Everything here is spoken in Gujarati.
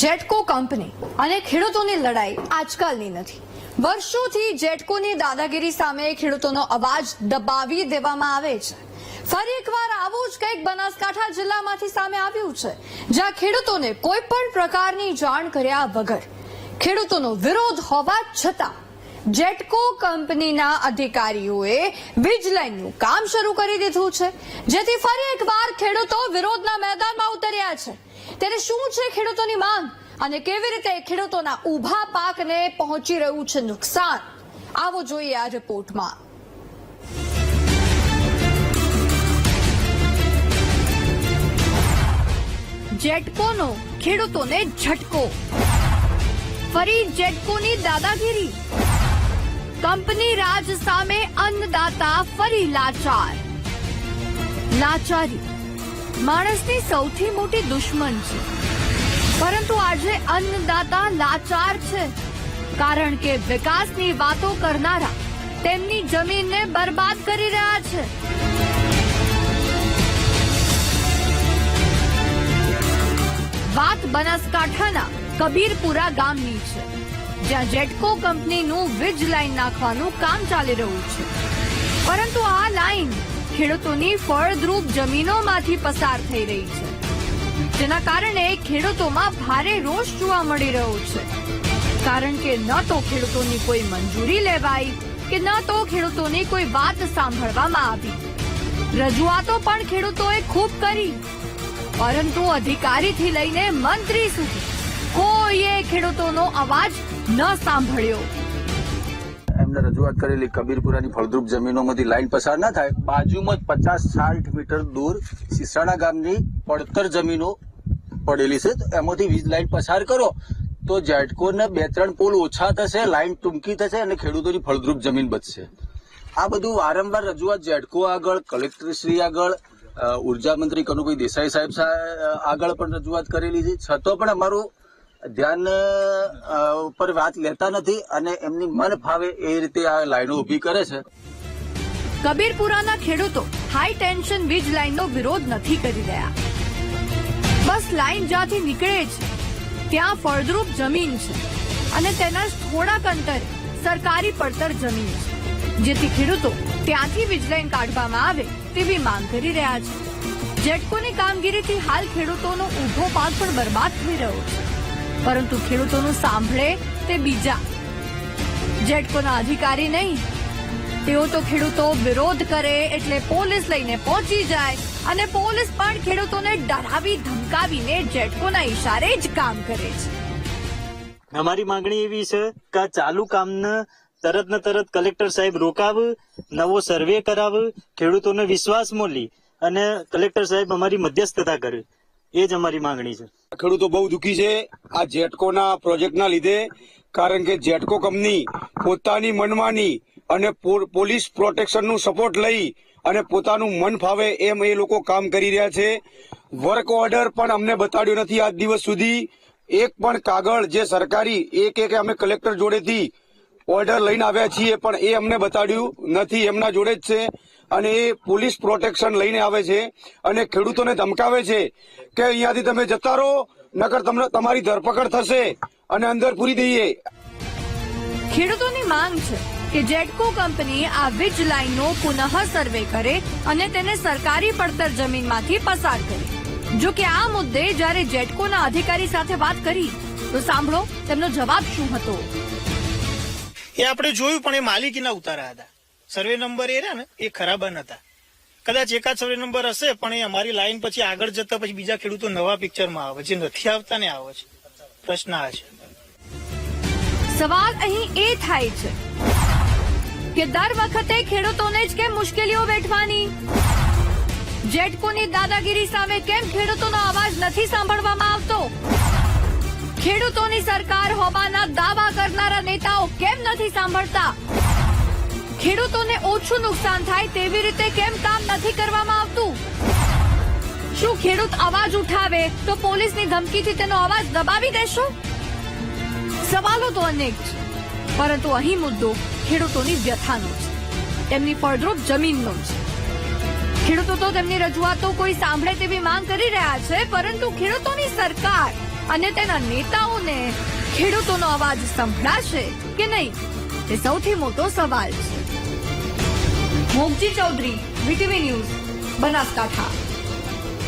જેટકો કંપની અને ખેડૂતોની લડાઈ આજકાલની નથી. વર્ષોથી જેટકોની દાદાગીરી સામે ખેડૂતોનો અવાજ દબાવી દેવામાં આવે છે. ફરી એકવાર આવું જ કંઈક બનાસકાંઠા જિલ્લામાંથી સામે આવ્યું છે, જ્યાં ખેડૂતોને કોઈ પણ પ્રકારની જાણ કર્યા વગર. ખેડૂતોનો વિરોધ હોવા છતાં, જેટકો કંપનીના અધિકારીઓએ વીજ લાઈનનું કામ શરૂ કરી દીધું છે, જેથી ફરી એકવાર ખેડૂતો વિરોધના મેદાનમાં ઉતર્યા છે. ત્યારે શું છે ખેડૂતોની માંગ? અને કેવી રીતે ખેડૂતોના ઊભા પાકને પહોંચી રહ્યું છે નુકસાન? આવો જોઈએ આ રિપોર્ટમાં. જેટકોનો ખેડૂતોને ઝટકો. ફરી જેટકોની દાદાગીરી. કંપની રાજ સામે અન્નદાતા ફરી લાચાર. લાચારી. માણસની સૌથી મોટી દુશ્મન છે. પરંતુ આજે અન્નદાતા લાચાર છે. કારણ કે વિકાસની વાતો કરનારા તેમની જમીનને બરબાદ કરી રહ્યા છે. વાત બનાસકાંઠાના કબીરપુરા ગામની છે, જ્યાં જેટકો કંપનીનું વીજ લાઈન નાખવાનું કામ ચાલી રહ્યું છે. પરંતુ આ લાઈન ખેડૂતોની ફળદ્રુપ જમીનોમાંથી પસાર થઈ રહી છે. જેના કારણે ખેડૂતોમાં ભારે રોષ જોવા મળી રહ્યો છે. કારણ કે ન તો ખેડૂતોની કોઈ મંજૂરી લેવાઈ કે ન તો ખેડૂતોની કોઈ વાત સાંભળવામાં આવી. રજૂઆતો પણ ખેડૂતોએ ખૂબ કરી. પરંતુ અધિકારીથી લઈને મંત્રી સુધી કોઈએ ખેડૂતોનો અવાજ ન સાંભળ્યો. એમને રજૂઆત કરેલી કબીરપુરાની ફળદ્રુપ જમીનોમાંથી લાઈન પસાર ના થાય, બાજુમાં જ પચાસ સાઠ મીટર દૂર સિસાણા ગામની પડતર જમીનો પડેલી છે એમાંથી વીજ લાઈન પસાર કરો. તો જેટકોને બે ત્રણ પોલ ઓછા થશે, લાઈન ટૂંકી થશે અને ખેડૂતોની ફળદ્રુપ જમીન બચશે. આ બધું વારંવાર રજૂઆત જેટકો આગળ, કલેક્ટરશ્રી આગળ ઊર્જા મંત્રી કનુભાઈ દેસાઈ સાહેબ આગળ પણ રજૂઆત કરેલી છે. છતાં પણ અમારું ધ્યાન ઉપર વાત લેતા નથી અને એમની મન ફાવે એ રીતે આ લાઈનો ઊભી કરે છે. કબીરપુરાના ખેડૂતો હાઈ ટેન્શન વીજ લાઈનનો વિરોધ નથી કરી રહ્યા. બસ લાઈન જ્યાંથી નીકળે છે ત્યાં ફળદ્રુપ જમીન છે અને તેના થોડાક અંતરે સરકારી પડતર જમીન છે. જેથી ખેડૂતો ત્યાંથી વીજ લાઈન કાઢવામાં આવે તેવી માંગ કરી રહ્યા છે. જેટકોની કામગીરીથી હાલ ખેડૂતોનો ઊભો પાક પણ બરબાદ થઈ રહ્યો છે. પરંતુ ખેડૂતોનું સાંભળે તે બીજા. જેટકોના અધિકારી નહીં. તેઓ તો ખેડૂતો વિરોધ કરે એટલે પોલીસ લઈને પહોંચી જાય અને પોલીસ પણ ખેડૂતોને ડરાવી ધમકાવીને જેટકોના ઈશારે જ કામ કરે છે. અમારી માંગણી એવી છે કે ચાલુ કામને તરત ને તરત કલેક્ટર સાહેબ રોકાવ, નવો સર્વે કરાવ, ખેડૂતોને વિશ્વાસ મોલી અને કલેક્ટર સાહેબ અમારી મધ્યસ્થતા કરે. એ જ અમારી માંગણી છે. ખેડૂતો બહુ દુઃખી છે. આ જેટકોના પ્રોજેક્ટના લીધે, કારણ કે જેટકો કંપની પોતાની મનમાની અને પોલીસ પ્રોટેક્શનનું સપોર્ટ લઈ અને પોતાનું મન ફાવે એમ એ લોકો કામ કરી રહ્યા છે. વર્ક ઓર્ડર પણ અમને બતાડ્યો નથી આજ દિવસ સુધી. એક પણ કાગળ જે સરકારી, એક એક અમે કલેક્ટર જોડેથી ઓર્ડર લઈને આવ્યા છીએ પણ એ અમને બતાડ્યું નથી. એમના જોડે જ છે. અને એ પોલીસ પ્રોટેક્શન લઈને આવે છે અને ખેડૂતોને ધમકાવે છે કે અહીંયાથી તમે જતા રહો નકર તમને તમારી ધરપકડ થશે અને અંદર પૂરી દઈએ. ખેડૂતોની માંગ છે કે જેટકો કંપની આ વીજ લાઈનનો પુનઃ સર્વે કરે અને તેને સરકારી પડતર જમીનમાંથી પસાર કરે. જો કે આ મુદ્દે જ્યારે જેટકોના અધિકારી સાથે વાત કરી તો સાંભળો તેમનો જવાબ શું હતો? એ આપણે જોયું પણ એ માલિકીના ઉતારા હતા. સર્વે નંબર એ રહ્યા ને, એ ખરાબ હતા. કદાચ એકાદ સર્વે નંબર હશે, પણ એ અમારી લાઈન પછી આગળ જતા પછી બીજા ખેડૂતો નવા પિક્ચરમાં આવે, જે નથી આવતા ને આવે છે. પ્રશ્ન આ છે. સવાલ અહીં એ થાય છે કે દર વખતે ખેડૂતોને જ કેમ મુશ્કેલીઓ વેઠવાની? જેટકોની દાદાગીરી સામે કેમ ખેડૂતોનો અવાજ નથી સાંભળવામાં આવતો? ખેડૂતોની સરકાર હોવાના દાવા કરનારા નેતાઓ કેમ નથી સાંભળતા? ખેડૂતોને ઓછું નુકસાન થાય તેવી રીતે કેમ કામ નથી કરવામાં આવતું? શું ખેડૂત અવાજ ઉઠાવે તો પોલીસની ધમકીથી તેનો અવાજ દબાવી દેશો? સવાલો તો અનેક છે, પરંતુ અહીં મુદ્દો ખેડૂતોની વ્યથાનો છે. તેમની ફળદ્રુપ જમીનનો છે. ખેડૂતો તો તેમની રજૂઆતો કોઈ સાંભળે તેવી માંગ કરી રહ્યા છે, પરંતુ ખેડૂતોની સરકાર અને તેના નેતાઓને ખેડૂતોનો અવાજ સંભળાશે કે નહીં? તે સૌથી મોટો સવાલ છે. Mogji Chaudhary VTV news Banaskantha.